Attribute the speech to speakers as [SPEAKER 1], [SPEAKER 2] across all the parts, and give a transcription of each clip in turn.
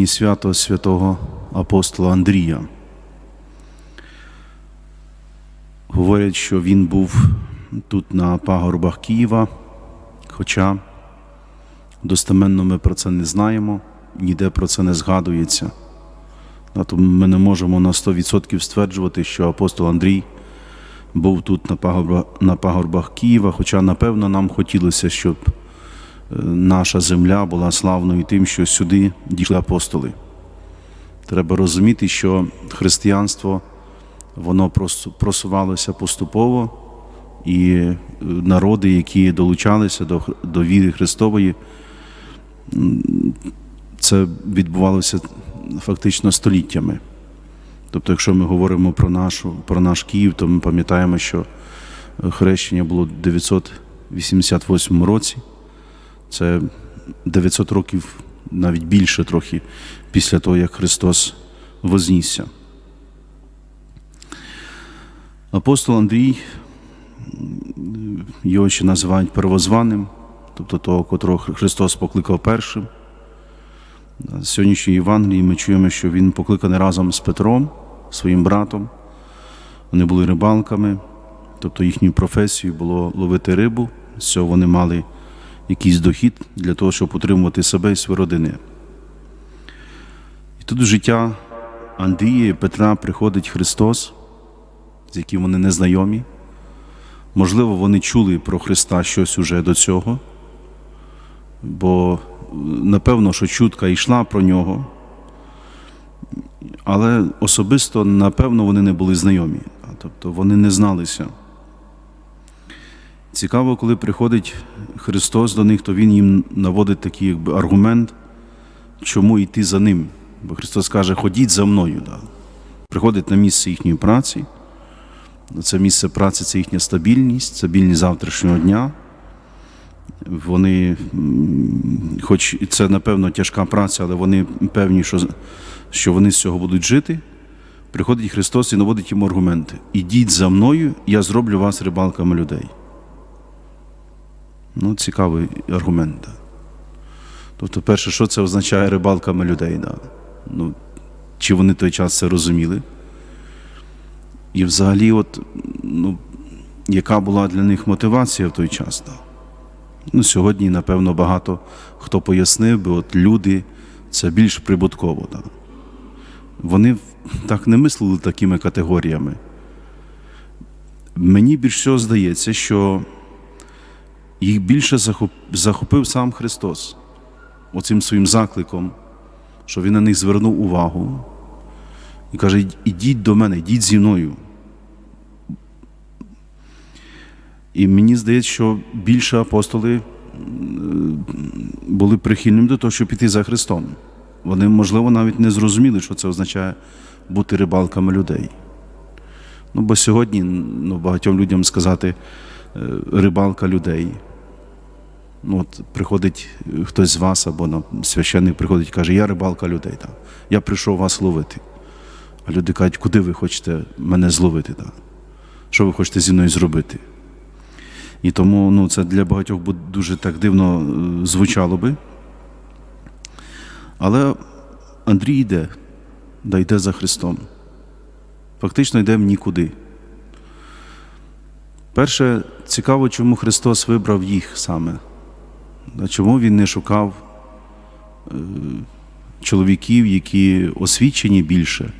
[SPEAKER 1] і свято святого апостола Андрія. Говорять, що він був тут на пагорбах Києва, хоча достеменно ми про це не знаємо, ніде про це не згадується. Тому ми не можемо на 100% стверджувати, що апостол Андрій був тут на пагорбах, Києва, хоча, напевно, нам хотілося, щоб наша земля була славною тим, що сюди дійшли апостоли. Треба розуміти, що християнство воно просувалося поступово, і е, народи, які долучалися до, до віри Христової, це відбувалося фактично століттями. Тобто, якщо ми говоримо про, нашу, про наш Київ, то ми пам'ятаємо, що хрещення було в 988 році. Це 900 років, навіть більше трохи, після того, як Христос вознісся. Апостол Андрій, його ще називають первозваним, тобто того, котрого Христос покликав першим. З сьогоднішньої Євангелії ми чуємо, що він покликаний разом з Петром, своїм братом. Вони були рибалками, тобто їхньою професією було ловити рибу. З цього вони мали якийсь дохід для того, щоб утримувати себе і свої родини. І тут в життя Андрія і Петра приходить Христос, з яким вони незнайомі. Можливо, вони чули про Христа щось уже до цього, бо напевно, що чутка йшла про нього, але особисто, напевно, вони не були знайомі, тобто вони не зналися. Цікаво, коли приходить Христос до них, то Він їм наводить такий якби, аргумент, чому йти за ним. Бо Христос каже, ходіть за мною. Да. Приходить на місце їхньої праці. Це місце праці це їхня стабільність, стабільність завтрашнього дня. Вони, хоч це, напевно, тяжка праця, але вони певні, що, що вони з цього будуть жити. Приходить Христос і наводить йому аргументи. Ідіть за мною, я зроблю вас рибалками людей. Ну, цікавий аргумент. Да. Тобто, перше, що це означає рибалками людей? Да. Ну, чи вони той час це розуміли? І взагалі, от, ну, яка була для них мотивація в той час? Да. Ну, сьогодні, напевно, багато хто пояснив би, от люди це більш прибутково. Да. Вони так не мислили такими категоріями. Мені більш всього здається, що їх більше захопив сам Христос оцим своїм закликом, що Він на них звернув увагу і каже: ідіть до мене, ідіть зі мною. І мені здається, що більше апостоли були прихильними до того, щоб піти за Христом. Вони, можливо, навіть не зрозуміли, що це означає бути рибалками людей. Ну, бо сьогодні ну, багатьом людям сказати е, рибалка людей. Ну, от приходить е, хтось з вас або на священник приходить і каже, я рибалка людей. Да. Я прийшов вас ловити. А люди кажуть, куди ви хочете мене зловити? Да? Що ви хочете зі мною зробити? І тому ну, це для багатьох дуже так дивно е, звучало би. Але Андрій йде, да йде за Христом. Фактично йде в нікуди. Перше, цікаво, чому Христос вибрав їх саме. Да, Чому Він не шукав е, чоловіків, які освічені більше,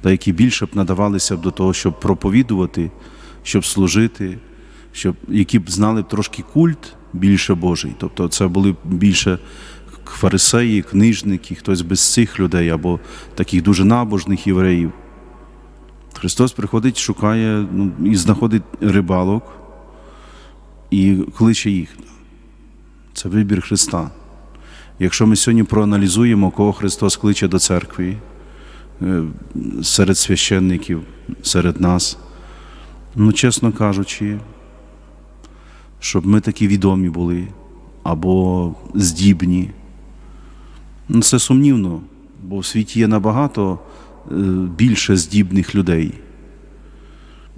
[SPEAKER 1] та які більше б надавалися б до того, щоб проповідувати, щоб служити, щоб, які б знали б трошки культ більше Божий. Тобто це були б більше фарисеї, книжники, хтось без цих людей або таких дуже набожних євреїв. Христос приходить, шукає ну, і знаходить рибалок і кличе їх. Це вибір Христа. Якщо ми сьогодні проаналізуємо, кого Христос кличе до церкви, е, серед священників, серед нас, ну, чесно кажучи, щоб ми такі відомі були або здібні. Ну, це сумнівно, бо в світі є набагато е, більше здібних людей,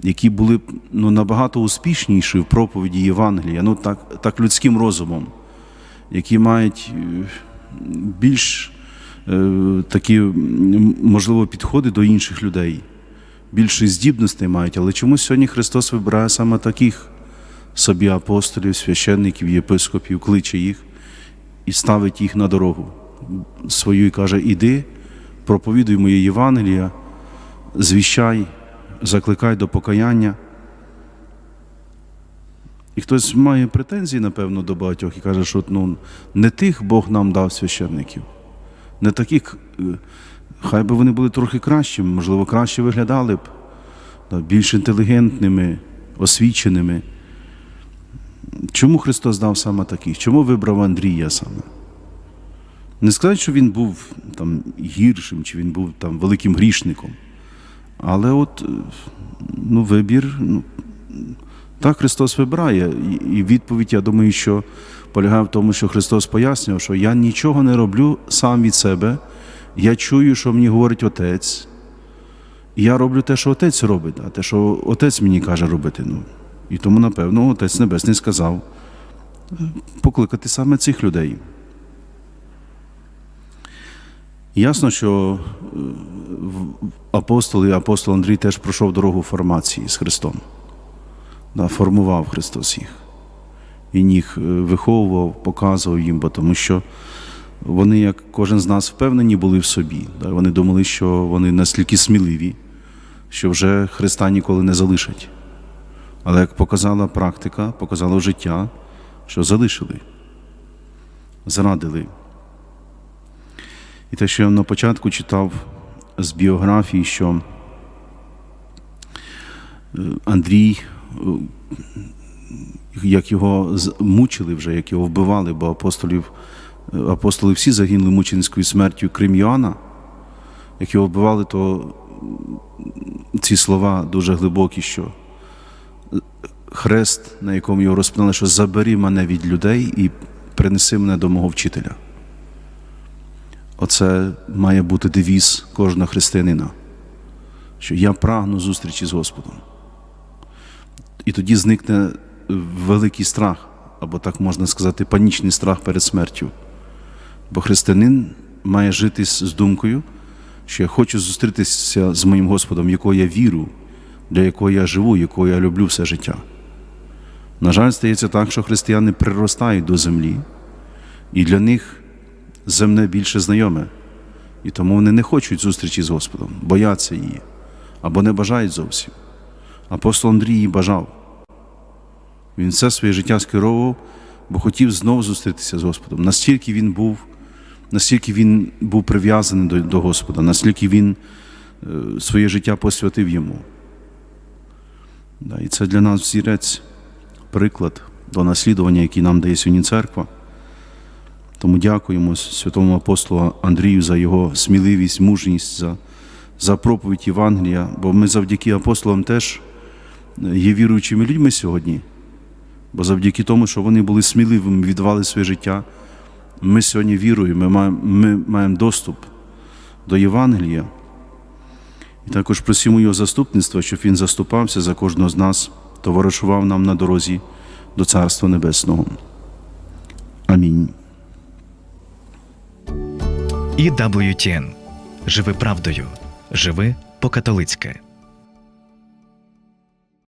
[SPEAKER 1] які були ну, набагато успішніші в проповіді Євангелія, ну так, так людським розумом, які мають е, більш е, такі, можливо, підходи до інших людей, більше здібностей мають, але чомусь сьогодні Христос вибирає саме таких собі апостолів, священників, єпископів, кличе їх і ставить їх на дорогу свою і каже: Іди, проповідуй моє Євангелія, звіщай, закликай до покаяння. І хтось має претензії, напевно, до багатьох і каже, що ну, не тих Бог нам дав священників, не таких, е, хай би вони були трохи кращими, можливо, краще виглядали б, більш інтелігентними, освіченими. Чому Христос дав саме таких? Чому вибрав Андрія саме? Не сказати, що він був там гіршим, чи він був там великим грішником. Але от е, ну, вибір, ну, так Христос вибирає. І- І відповідь, я думаю, що полягає в тому, що Христос пояснював, що я нічого не роблю сам від себе. Я чую, що мені говорить Отець. І я роблю те, що Отець робить, а те, що Отець мені каже робити. Ну, і тому, напевно, Отець Небесний сказав е, покликати саме цих людей. Ясно, що е, в- апостоли, апостол Андрій теж пройшов дорогу формації з Христом. Формував Христос їх. Він їх е, виховував, показував їм, бо тому що вони, як кожен з нас, впевнені були в собі. Вони думали, що вони настільки сміливі, що вже Христа ніколи не залишать. Але як показала практика, показало життя, що залишили, зрадили. І те, що я на початку читав з біографії, що е, Андрій, як його мучили вже, як його вбивали, бо апостолів, е, апостоли всі загинули мученицькою смертю крім Йоанна. Як його вбивали, то ці слова дуже глибокі, що е, хрест, на якому його розпинали, що забери мене від людей і принеси мене до мого вчителя. Оце має бути девіз кожного християнина, що я прагну зустрічі з Господом. І тоді зникне великий страх, або так можна сказати, панічний страх перед смертю. Бо християнин має жити з з думкою, що я хочу зустрітися з моїм Господом, в якого я віру, для якого я живу, якого я люблю все життя. На жаль, стається так, що християни приростають до землі, і для них земне більше знайоме. І тому вони не хочуть зустрічі з Господом, бояться її або не бажають зовсім. Апостол Андрій її бажав. Він все своє життя скеровував, бо хотів знову зустрітися з Господом. Настільки він був, настільки він був прив'язаний до, до Господа, настільки він е, своє життя посвятив йому. І це для нас взірець, приклад до наслідування, який нам дає сьогодні церква. Тому дякуємо святому апостолу Андрію за його сміливість, мужність, за, за проповідь Євангелія, бо ми завдяки апостолам теж є віруючими людьми сьогодні. Бо завдяки тому, що вони були сміливими, віддавали своє життя, ми сьогодні віруємо, ми ми маємо доступ до Євангелія. І також просимо його заступництва, щоб він заступався за кожного з нас, товаришував нам на дорозі до Царства Небесного. Амінь.
[SPEAKER 2] І WTN. Живи правдою. Живи по-католицьки.